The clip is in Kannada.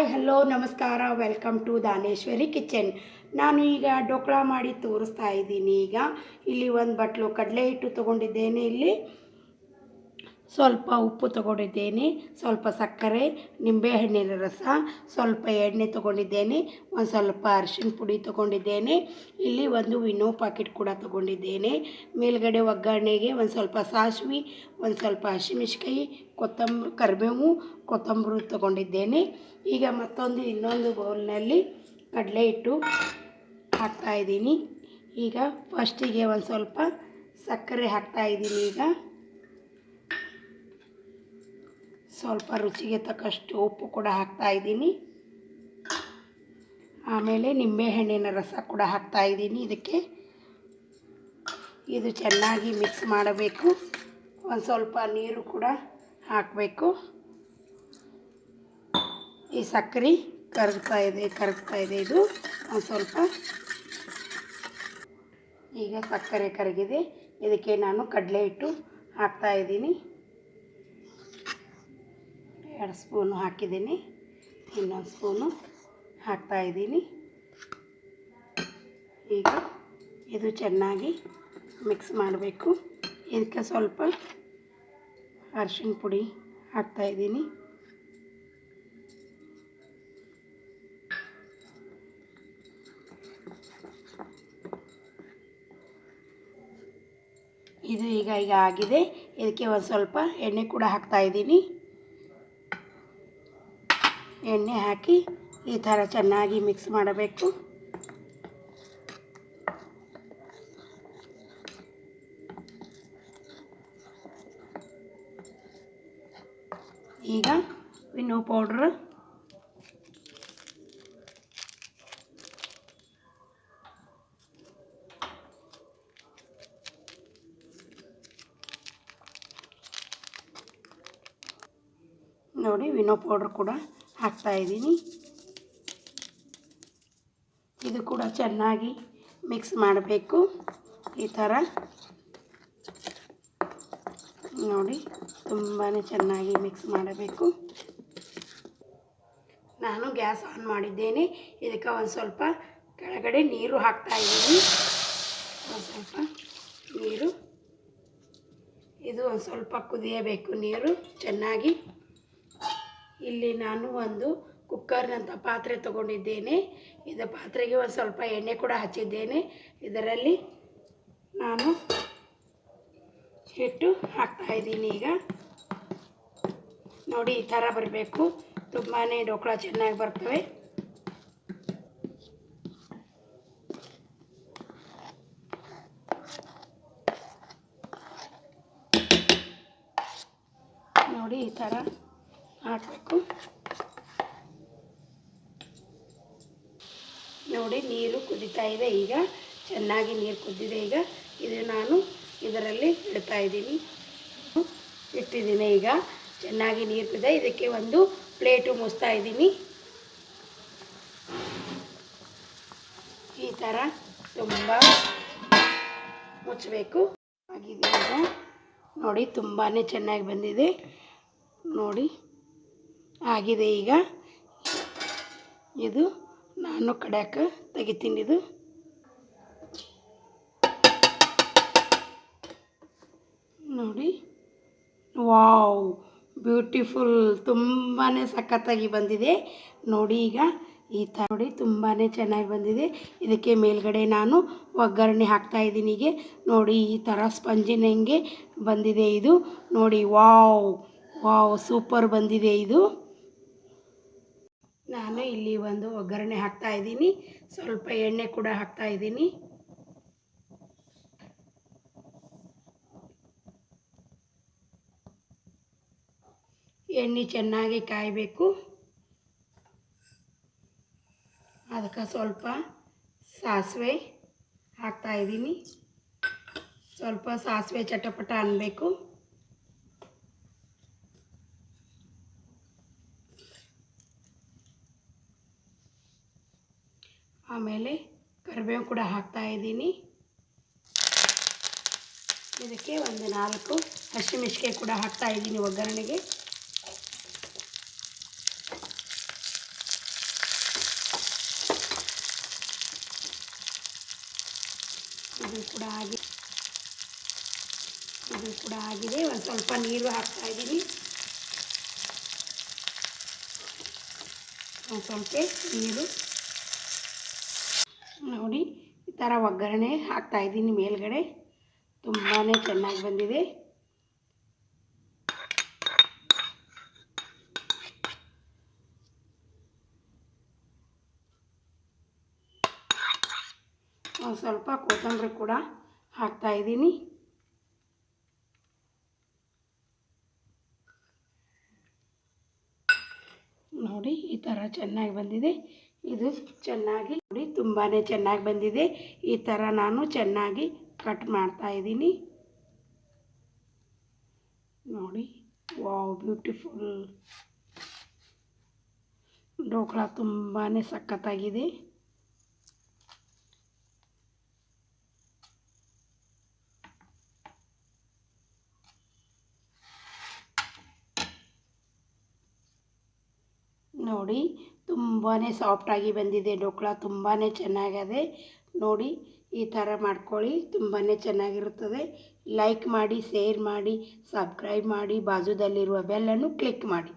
ಹಾಯ್, ಹಲೋ, ನಮಸ್ಕಾರ. Welcome to Daneshwari kitchen. ನಾನು ಈಗ ಡೋಕ್ಳ ಮಾಡಿ ತೋರಿಸ್ತಾ ಇದ್ದೀನಿ. ಈಗ ಇಲ್ಲಿ ಒಂದು ಬಟ್ಲು ಕಡಲೆ ಹಿಟ್ಟು ತೊಗೊಂಡಿದ್ದೇನೆ. ಇಲ್ಲಿ ಸ್ವಲ್ಪ ಉಪ್ಪು ತೊಗೊಂಡಿದ್ದೇನೆ, ಸ್ವಲ್ಪ ಸಕ್ಕರೆ ನಿಂಬೆಹಣ್ಣಿನ ರಸ, ಸ್ವಲ್ಪ ಎಣ್ಣೆ ತೊಗೊಂಡಿದ್ದೇನೆ, ಒಂದು ಸ್ವಲ್ಪ ಅರಿಶಿನ ಪುಡಿ ತೊಗೊಂಡಿದ್ದೇನೆ, ಇಲ್ಲಿ ಒಂದು ವಿನೋ ಪಾಕೆಟ್ ಕೂಡ ತೊಗೊಂಡಿದ್ದೇನೆ. ಮೇಲ್ಗಡೆ ಒಗ್ಗರಣೆಗೆ ಒಂದು ಸ್ವಲ್ಪ ಸಾಸಿವೆ, ಒಂದು ಸ್ವಲ್ಪ ಹಸಿಮೆಣ್ಸಿಕಾಯಿ ಕೊತ್ತಂಬರಿ ಕರಿಬೇವು, ಕೊತ್ತಂಬರಿ ತೊಗೊಂಡಿದ್ದೇನೆ. ಈಗ ಮತ್ತೊಂದು ಇನ್ನೊಂದು ಬೌಲ್ನಲ್ಲಿ ಕಡಲೆ ಹಿಟ್ಟು ಹಾಕ್ತಾಯಿದ್ದೀನಿ ಈಗ ಫಸ್ಟಿಗೆ ಒಂದು ಸ್ವಲ್ಪ ಸಕ್ಕರೆ ಹಾಕ್ತಾಯಿದ್ದೀನಿ ಈಗ. ಸ್ವಲ್ಪ ರುಚಿಗೆ ತಕ್ಕಷ್ಟು ಉಪ್ಪು ಕೂಡ ಹಾಕ್ತಾ ಇದ್ದೀನಿ. ಆಮೇಲೆ ನಿಂಬೆಹಣ್ಣಿನ ರಸ ಕೂಡ ಹಾಕ್ತಾ ಇದ್ದೀನಿ ಇದಕ್ಕೆ. ಇದು ಚೆನ್ನಾಗಿ ಮಿಕ್ಸ್ ಮಾಡಬೇಕು. ಒಂದು ಸ್ವಲ್ಪ ನೀರು ಕೂಡ ಹಾಕಬೇಕು. ಈ ಸಕ್ಕರೆ ಕರಗ್ತಾ ಇದೆ ಕರಗ್ತಾ ಇದೆ ಇದು. ಒಂದು ಸ್ವಲ್ಪ. ಈಗ ಸಕ್ಕರೆ ಕರಗಿದೆ. ಇದಕ್ಕೆ ನಾನು ಕಡಲೆ ಹಿಟ್ಟು ಹಾಕ್ತಾ ಇದ್ದೀನಿ. ಎರಡು ಸ್ಪೂನು ಹಾಕಿದ್ದೀನಿ, ಇನ್ನೊಂದು ಸ್ಪೂನು ಹಾಕ್ತಾಯಿದ್ದೀನಿ ಈಗ ಇದು ಚೆನ್ನಾಗಿ ಮಿಕ್ಸ್ ಮಾಡಬೇಕು. ಇದಕ್ಕೆ ಸ್ವಲ್ಪ ಅರಿಶಿನ ಪುಡಿ ಹಾಕ್ತಾ ಹಾಕ್ತಾಯಿದ್ದೀನಿ ಇದು ಈಗ ಈಗ ಆಗಿದೆ. ಇದಕ್ಕೆ ಒಂದು ಸ್ವಲ್ಪ ಎಣ್ಣೆ ಕೂಡ ಹಾಕ್ತಾ ಹಾಕ್ತಾಯಿದ್ದೀನಿ ಎಣ್ಣೆ ಹಾಕಿ ಈ ಥರ ಚೆನ್ನಾಗಿ ಮಿಕ್ಸ್ ಮಾಡಬೇಕು. ಈಗ ವಿನೋ ಪೌಡ್ರ್ ನೋಡಿ ವಿನೋ ಪೌಡ್ರ್ ಕೂಡ ಹಾಕ್ತಾ ಇದ್ದೀನಿ. ಇದು ಕೂಡ ಚೆನ್ನಾಗಿ ಮಿಕ್ಸ್ ಮಾಡಬೇಕು. ಈ ಥರ. ನೋಡಿ ತುಂಬಾ ಚೆನ್ನಾಗಿ ಮಿಕ್ಸ್ ಮಾಡಬೇಕು. ನಾನು ಗ್ಯಾಸ್ ಆನ್ ಮಾಡಿದ್ದೇನೆ. ಇದಕ್ಕೆ ಒಂದು ಸ್ವಲ್ಪ ಕೆಳಗಡೆ ನೀರು ಹಾಕ್ತಾ ಇದ್ದೀನಿ. ಒಂದು ಸ್ವಲ್ಪ ನೀರು. ಇದು ಒಂದು ಸ್ವಲ್ಪ ಕುದಿಯಬೇಕು ನೀರು. ಚೆನ್ನಾಗಿ ಇಲ್ಲಿ ನಾನು ಒಂದು ಕುಕ್ಕರ್ನಂಥ ಪಾತ್ರೆ ತಗೊಂಡಿದ್ದೇನೆ. ಇದು ಪಾತ್ರೆಗೆ ಒಂದು ಸ್ವಲ್ಪ ಎಣ್ಣೆ ಕೂಡ ಹಚ್ಚಿದ್ದೇನೆ. ಇದರಲ್ಲಿ ನಾನು ಹಿಟ್ಟು ಹಾಕ್ತಾಯಿದ್ದೀನಿ ಈಗ. ನೋಡಿ, ಈ ಥರ ಬರಬೇಕು. ತುಂಬಾ ಡೋಕ್ಳ ಚೆನ್ನಾಗಿ ಬರ್ತವೆ. ನೋಡಿ, ಈ ಥರ ಹಾಕಬೇಕು ನೋಡಿ ನೀರು ಕುದಿತಾ ಇದೆ ಈಗ. ಚೆನ್ನಾಗಿ ನೀರು ಕುದ್ದಿದೆ ಈಗ. ಇದು ನಾನು ಇದರಲ್ಲಿ ಇಡ್ತಾ ಇದ್ದೀನಿ. ಇಟ್ಟಿದ್ದೀನಿ ಈಗ. ಚೆನ್ನಾಗಿ ನೀರು ಕುದಿದೆ. ಇದಕ್ಕೆ ಒಂದು ಪ್ಲೇಟು ಮುಚ್ತಾ ಇದ್ದೀನಿ. ಈ ಥರ ತುಂಬ ಮುಚ್ಚಬೇಕು. ಆಗಿದೆ ಈಗ. ನೋಡಿ ತುಂಬಾ ಚೆನ್ನಾಗಿ ಬಂದಿದೆ. ನೋಡಿ, ಆಗಿದೆ ಈಗ. ಇದು ನಾನು ಕಡ್ಯಾಕ ತೆಗಿತೀನಿ ಇದು ನೋಡಿ. ವಾವ್, ಬ್ಯೂಟಿಫುಲ್ ತುಂಬಾ ಸಖತ್ತಾಗಿ ಬಂದಿದೆ. ನೋಡಿ ಈಗ ಈ ಥರ ನೋಡಿ ತುಂಬಾ ಚೆನ್ನಾಗಿ ಬಂದಿದೆ. ಇದಕ್ಕೆ ಮೇಲ್ಗಡೆ ನಾನು ಒಗ್ಗರಣೆ ಹಾಕ್ತಾ ಇದ್ದೀನಿ ಹೀಗೆ. ನೋಡಿ ಈ ಥರ ಸ್ಪಂಜಿನಂಗೆ ಬಂದಿದೆ ಇದು. ನೋಡಿ, ವಾವ್ ವಾವ್, ಸೂಪರ್ ಬಂದಿದೆ ಇದು. ನಾನು ಇಲ್ಲಿ ಒಂದು ಒಗ್ಗರಣೆ ಹಾಕ್ತಾ ಇದ್ದೀನಿ. ಸ್ವಲ್ಪ ಎಣ್ಣೆ ಕೂಡ ಹಾಕ್ತಾ ಇದ್ದೀನಿ. ಎಣ್ಣೆ ಚೆನ್ನಾಗಿ ಕಾಯಬೇಕು. ಅದಕ್ಕೆ ಸ್ವಲ್ಪ ಸಾಸಿವೆ ಹಾಕ್ತಾ ಇದ್ದೀನಿ. ಸ್ವಲ್ಪ ಸಾಸಿವೆ ಚಟಪಟ ಅನ್ನಬೇಕು ಆಮೇಲೆ ಕರಿಬೇವು ಕೂಡ ಹಾಕ್ತಾ ಇದ್ದೀನಿ. ಇದಕ್ಕೆ ಒಂದು ನಾಲ್ಕು ಹಸಿಮೆಣಸಿಗೆ ಕೂಡ ಹಾಕ್ತಾ ಇದ್ದೀನಿ ಒಗ್ಗರಣೆಗೆ. ಇದು ಕೂಡ ಆಗಿ ಇದು ಕೂಡ ಆಗಿದೆ. ಒಂದು ಸ್ವಲ್ಪ ನೀರು ಹಾಕ್ತಾ ಇದ್ದೀನಿ. ಒಂದು ಸ್ವಲ್ಪ ನೀರು. ಥರ ಒಗ್ಗರಣೆ ಹಾಕ್ತಾ ಇದ್ದೀನಿ ಮೇಲ್ಗಡೆ. ತುಂಬಾ ಚೆನ್ನಾಗಿ ಬಂದಿದೆ. ಒಂದು ಸ್ವಲ್ಪ ಕೊತ್ತಂಬರಿ ಕೂಡ ಹಾಕ್ತಾ ಇದ್ದೀನಿ. ನೋಡಿ, ಈ ಥರ ಚೆನ್ನಾಗಿ ಬಂದಿದೆ. ಇದು ಚೆನ್ನಾಗಿ ನೋಡಿ ತುಂಬಾ ಚೆನ್ನಾಗಿ ಬಂದಿದೆ. ಈ ಥರ ನಾನು ಚೆನ್ನಾಗಿ ಕಟ್ ಮಾಡ್ತಾ ಇದ್ದೀನಿ. ನೋಡಿ, ವಾವ್, ಬ್ಯೂಟಿಫುಲ್. ಡೋಕ್ಲಾ ತುಂಬಾ ಸಖತ್ತಾಗಿದೆ. ನೋಡಿ ತುಂಬಾ ಸಾಫ್ಟಾಗಿ ಬಂದಿದೆ ಡೋಕ್ಳ ತುಂಬಾ ಚೆನ್ನಾಗಿದೆ. ನೋಡಿ, ಈ ಥರ ಮಾಡ್ಕೊಳ್ಳಿ ತುಂಬಾ ಚೆನ್ನಾಗಿರುತ್ತದೆ. ಲೈಕ್ ಮಾಡಿ, ಶೇರ್ ಮಾಡಿ, ಸಬ್ಸ್ಕ್ರೈಬ್ ಮಾಡಿ, ಬಾಜುದಲ್ಲಿರುವ ಬೆಲ್ಲನ್ನು ಕ್ಲಿಕ್ ಮಾಡಿ.